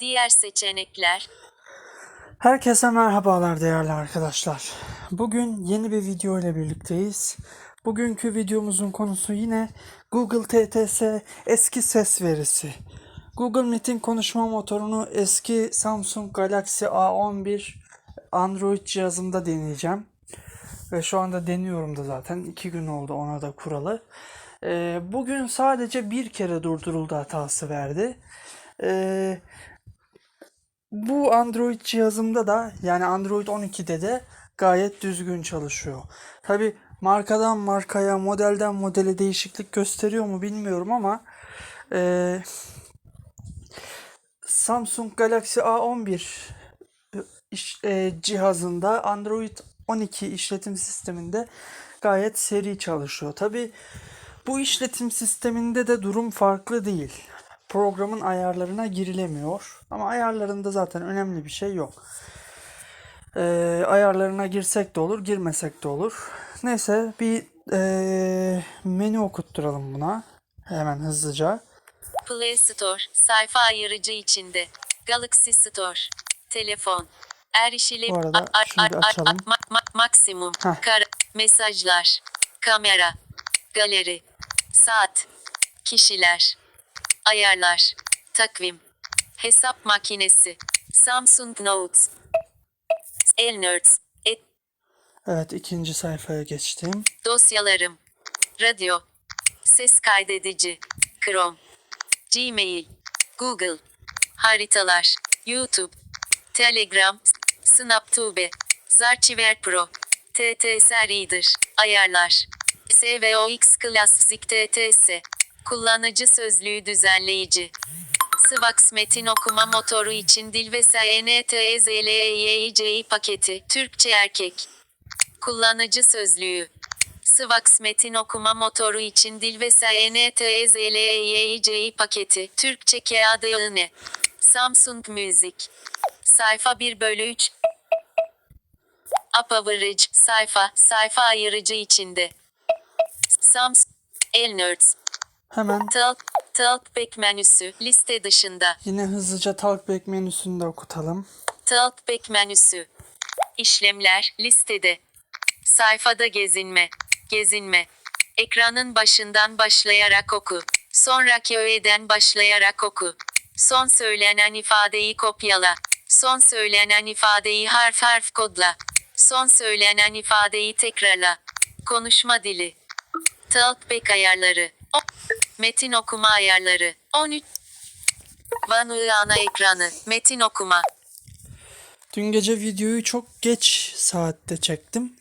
Diğer seçenekler. Herkese merhabalar değerli arkadaşlar. Bugün yeni bir video ile birlikteyiz. Bugünkü videomuzun konusu yine Google TTS eski ses verisi. Google Meet'in konuşma motorunu eski Samsung Galaxy A11 Android cihazımda deneyeceğim. Ve şu anda deniyorum da zaten. iki gün oldu ona da kuralı. Ee, bugün sadece bir kere durduruldu hatası verdi. Bu Android cihazımda da yani Android 12'de de gayet düzgün çalışıyor. Tabi markadan markaya, modelden modele değişiklik gösteriyor mu bilmiyorum ama eee, Samsung Galaxy A11 iş- eee, cihazında Android 12 işletim sisteminde gayet seri çalışıyor. Tabi bu işletim sisteminde de durum farklı değil. Programın ayarlarına girilemiyor. Ama ayarlarında zaten önemli bir şey yok. Ee, ayarlarına girsek de olur, girmesek de olur. Neyse bir ee, menü okutturalım buna. Hemen hızlıca. Play Store. Sayfa ayırıcı içinde. Galaxy Store. Telefon. Erişilim. Bu arada şunu bir açalım. ma- ma- maksimum. Kara- mesajlar. Kamera. Galeri. Saat. Kişiler. Ayarlar. Takvim. Hesap makinesi. Samsung Notes. Elnerds. Et, Evet ikinci sayfaya geçtim. dosyalarım. Radyo. Ses kaydedici. Chrome. Gmail. Google. Haritalar. YouTube. Telegram. SnapTube. Zarchiver Pro. TTS Reader. Ayarlar. SVOX Classic TTS. Kullanıcı sözlüğü düzenleyici. Sıvax metin okuma motoru için dil ve SNTEZLEYCI paketi. Türkçe erkek. Kullanıcı sözlüğü. Sıvax metin okuma motoru için dil ve SNTEZLEYCI paketi. Türkçe kağıdı yığını. Samsung Music. Sayfa 1 bölü 3. Up average. Sayfa. Sayfa ayırıcı içinde. Samsung. Elnerds. Hemen Talk. Talkback menüsü. Liste dışında. yine hızlıca Talkback menüsünü de okutalım. Talkback menüsü. İşlemler listede. Sayfada gezinme. Gezinme. Ekranın başından başlayarak oku. Sonraki öğeden başlayarak oku. Son söylenen ifadeyi kopyala. Son söylenen ifadeyi harf harf kodla. Son söylenen ifadeyi tekrarla. Konuşma dili. Talkback ayarları. Metin okuma ayarları. 13. Vanı ana ekranı. Metin okuma. Dün gece videoyu çok geç saatte çektim.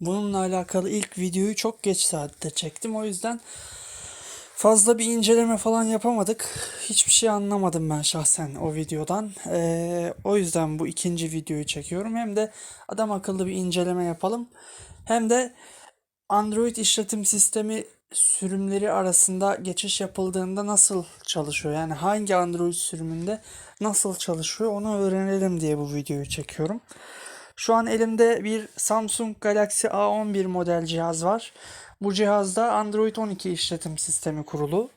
Bununla alakalı ilk videoyu çok geç saatte çektim. O yüzden fazla bir inceleme falan yapamadık. Hiçbir şey anlamadım ben şahsen o videodan. Ee, o yüzden bu ikinci videoyu çekiyorum. Hem de adam akıllı bir inceleme yapalım. Hem de Android işletim sistemi sürümleri arasında geçiş yapıldığında nasıl çalışıyor? Yani hangi Android sürümünde nasıl çalışıyor onu öğrenelim diye bu videoyu çekiyorum. Şu an elimde bir Samsung Galaxy A11 model cihaz var. Bu cihazda Android 12 işletim sistemi kurulu.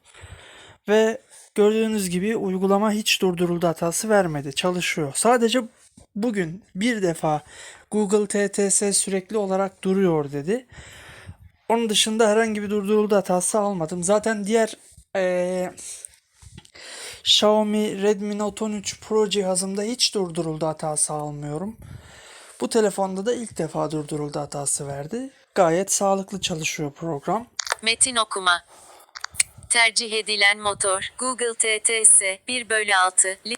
Ve gördüğünüz gibi uygulama hiç durduruldu hatası vermedi. Çalışıyor. Sadece bugün bir defa Google TTS sürekli olarak duruyor dedi. Onun dışında herhangi bir durduruldu hatası almadım. Zaten diğer eee, Xiaomi Redmi Note 13 Pro cihazımda hiç durduruldu hatası almıyorum. Bu telefonda da ilk defa durduruldu hatası verdi. Gayet sağlıklı çalışıyor program. Metin okuma. Tercih edilen motor Google TTS 1 bölü 6. Li-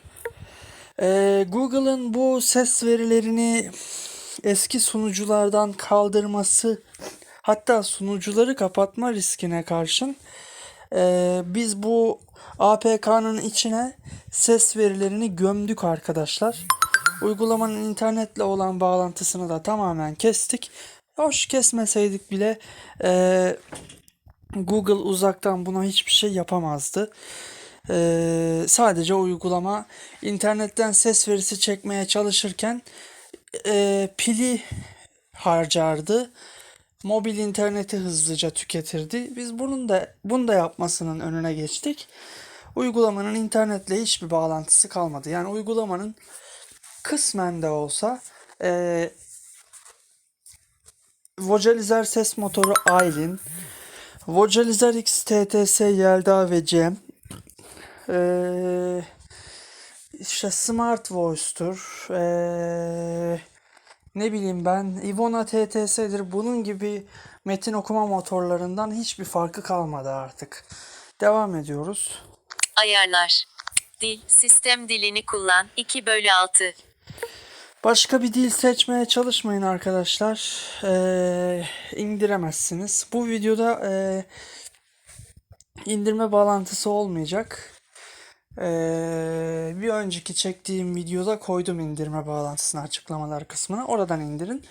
Ee, Google'ın bu ses verilerini eski sunuculardan kaldırması hatta sunucuları kapatma riskine karşın ee, biz bu APK'nın içine ses verilerini gömdük arkadaşlar. Uygulamanın internetle olan bağlantısını da tamamen kestik. Hoş kesmeseydik bile ee, Google uzaktan buna hiçbir şey yapamazdı. Ee, sadece uygulama internetten ses verisi çekmeye çalışırken e, pili harcardı. Mobil interneti hızlıca tüketirdi. Biz bunun da bunu da yapmasının önüne geçtik. uygulamanın internetle hiçbir bağlantısı kalmadı. Yani uygulamanın kısmen de olsa eee Vocalizer ses motoru Aylin, Vocalizer X TTS Yelda ve Cem, eee işte Smart Voice'tur, eee ne bileyim ben Ivona TTS'dir bunun gibi metin okuma motorlarından hiçbir farkı kalmadı artık. Devam ediyoruz. Ayarlar. Dil, sistem dilini kullan. 2 bölü 6. Başka bir dil seçmeye çalışmayın arkadaşlar. Ee, indiremezsiniz. Bu videoda ee, indirme bağlantısı olmayacak. Ee, bir önceki çektiğim videoda koydum indirme bağlantısını açıklamalar kısmına. Oradan indirin.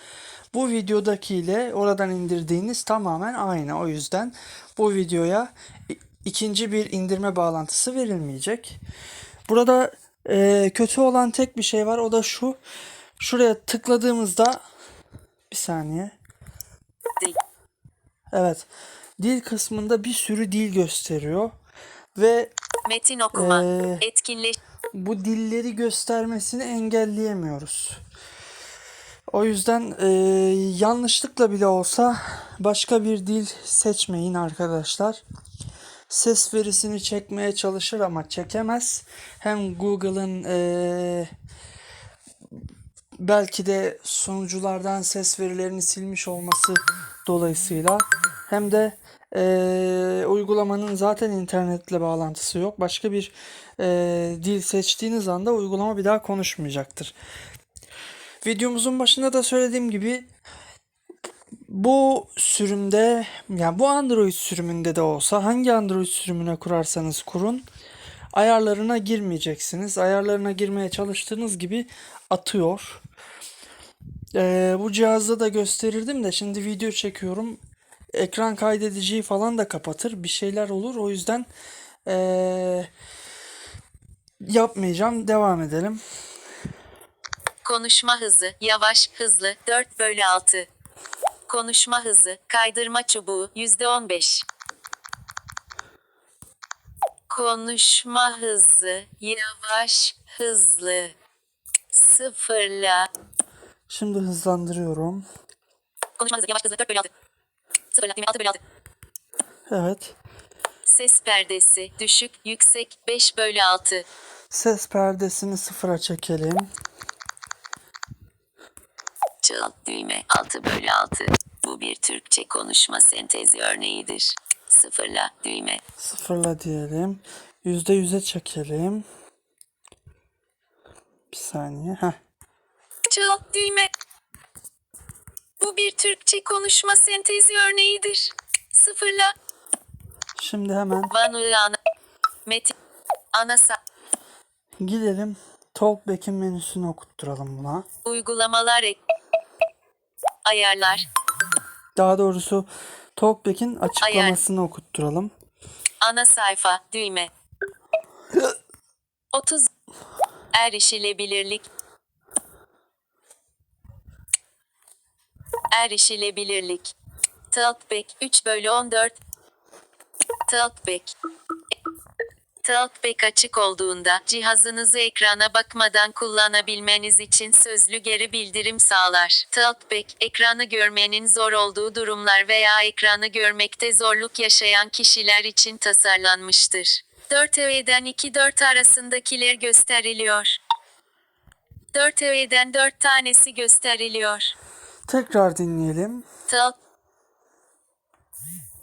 Bu videodakiyle oradan indirdiğiniz tamamen aynı. O yüzden bu videoya ikinci bir indirme bağlantısı verilmeyecek. Burada e, kötü olan tek bir şey var. O da şu. Şuraya tıkladığımızda bir saniye. Evet. Dil kısmında bir sürü dil gösteriyor. Ve Metin okuma. Ee, Etkinleş. bu dilleri göstermesini engelleyemiyoruz. O yüzden e, yanlışlıkla bile olsa başka bir dil seçmeyin arkadaşlar. Ses verisini çekmeye çalışır ama çekemez. Hem Google'ın e, belki de sunuculardan ses verilerini silmiş olması dolayısıyla hem de eee, uygulamanın zaten internetle bağlantısı yok. Başka bir eee, dil seçtiğiniz anda uygulama bir daha konuşmayacaktır. Videomuzun başında da söylediğim gibi bu sürümde yani bu Android sürümünde de olsa hangi Android sürümüne kurarsanız kurun ayarlarına girmeyeceksiniz. Ayarlarına girmeye çalıştığınız gibi atıyor. Ee, bu cihazda da gösterirdim de şimdi video çekiyorum. Ekran kaydediciyi falan da kapatır. Bir şeyler olur. O yüzden ee, yapmayacağım. Devam edelim. Konuşma hızı. Yavaş, hızlı. 4 bölü 6. Konuşma hızı. Kaydırma çubuğu. %15. Konuşma hızı. Yavaş, hızlı. Sıfırla. Şimdi hızlandırıyorum. Konuşma hızı. Yavaş, hızlı. 4 bölü 6. Sıfırla. 6 bölü 6. Evet. Ses perdesi. Düşük, yüksek. 5 bölü 6. Ses perdesini sıfıra çekelim. Çal düğme 6 bölü 6. Bu bir Türkçe konuşma sentezi örneğidir. Sıfırla düğme. Sıfırla diyelim. Yüzde yüze çekelim. Bir saniye. Heh. Çal düğme. Bu bir Türkçe konuşma sentezi örneğidir. Sıfırla. Şimdi hemen Vanuyu ana. Metin. Anasa. gidelim. Talkback'in menüsünü okutturalım buna. Uygulamalar ek. Ayarlar. Daha doğrusu Talkback'in açıklamasını okutturalım. Ana sayfa. Düğme. 30. Erişilebilirlik. Erişilebilirlik. Talkback 3 bölü 14. Talkback. Talkback açık olduğunda cihazınızı ekrana bakmadan kullanabilmeniz için sözlü geri bildirim sağlar. Talkback, ekranı görmenin zor olduğu durumlar veya ekranı görmekte zorluk yaşayan kişiler için tasarlanmıştır. 4 öğeden 2-4 arasındakiler gösteriliyor. 4 öğeden 4 tanesi gösteriliyor. Tekrar dinleyelim. Talk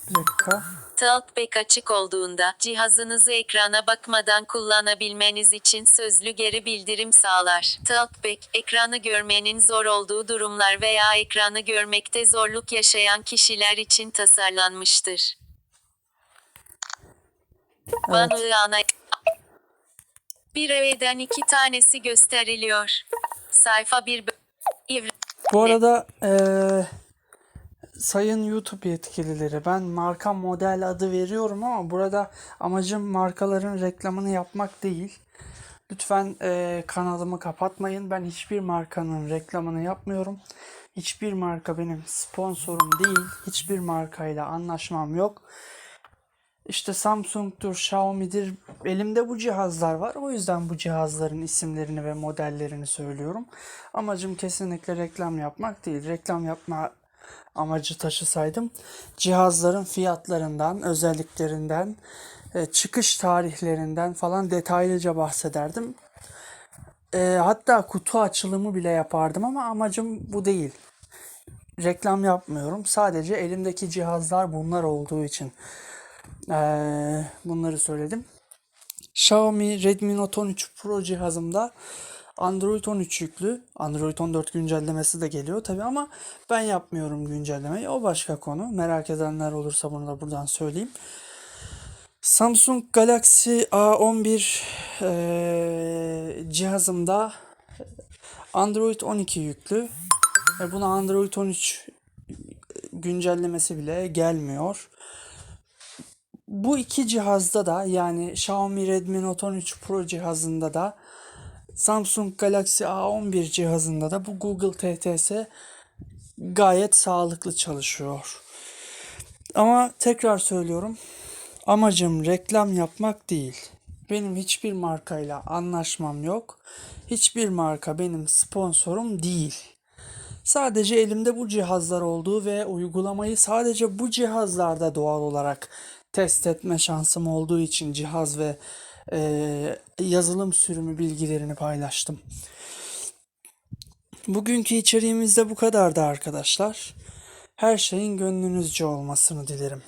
Bir dakika. Talkback açık olduğunda cihazınızı ekrana bakmadan kullanabilmeniz için sözlü geri bildirim sağlar. Talkback, ekranı görmenin zor olduğu durumlar veya ekranı görmekte zorluk yaşayan kişiler için tasarlanmıştır. Vanuyu ana bir öğeden iki tanesi gösteriliyor. Sayfa bir bö- İvr- Bu arada eee, sayın YouTube yetkilileri ben marka model adı veriyorum ama burada amacım markaların reklamını yapmak değil. Lütfen eee, kanalımı kapatmayın. Ben hiçbir markanın reklamını yapmıyorum. Hiçbir marka benim sponsorum değil. Hiçbir markayla anlaşmam yok. İşte Samsung'dur, Xiaomi'dir. Elimde bu cihazlar var. O yüzden bu cihazların isimlerini ve modellerini söylüyorum. Amacım kesinlikle reklam yapmak değil. Reklam yapma amacı taşısaydım cihazların fiyatlarından, özelliklerinden, e, çıkış tarihlerinden falan detaylıca bahsederdim. E, hatta kutu açılımı bile yapardım ama amacım bu değil. Reklam yapmıyorum. Sadece elimdeki cihazlar bunlar olduğu için e, bunları söyledim. Xiaomi Redmi Note 13 Pro cihazımda Android 13 yüklü. Android 14 güncellemesi de geliyor tabi ama ben yapmıyorum güncellemeyi. O başka konu. Merak edenler olursa bunu da buradan söyleyeyim. Samsung Galaxy A11 eee, cihazımda Android 12 yüklü. Ve buna Android 13 güncellemesi bile gelmiyor. Bu iki cihazda da yani Xiaomi Redmi Note 13 Pro cihazında da Samsung Galaxy A11 cihazında da bu Google TTS gayet sağlıklı çalışıyor. Ama tekrar söylüyorum. Amacım reklam yapmak değil. Benim hiçbir markayla anlaşmam yok. Hiçbir marka benim sponsorum değil. Sadece elimde bu cihazlar olduğu ve uygulamayı sadece bu cihazlarda doğal olarak test etme şansım olduğu için cihaz ve eee, yazılım sürümü bilgilerini paylaştım. Bugünkü içeriğimiz de bu kadardı arkadaşlar. Her şeyin gönlünüzce olmasını dilerim.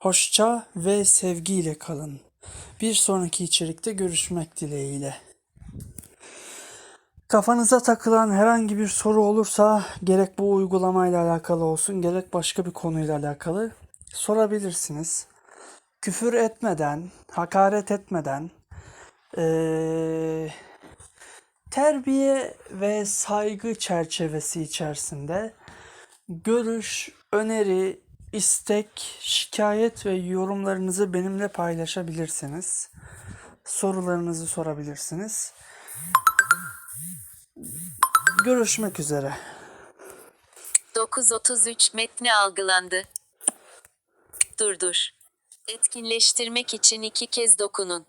Hoşça ve sevgiyle kalın. Bir sonraki içerikte görüşmek dileğiyle. Kafanıza takılan herhangi bir soru olursa gerek bu uygulamayla alakalı olsun gerek başka bir konuyla alakalı sorabilirsiniz. Küfür etmeden, hakaret etmeden, eee, terbiye ve saygı çerçevesi içerisinde görüş, öneri, istek, şikayet ve yorumlarınızı benimle paylaşabilirsiniz. Sorularınızı sorabilirsiniz. Görüşmek üzere. 933 metni algılandı. Durdur. Etkinleştirmek için iki kez dokunun.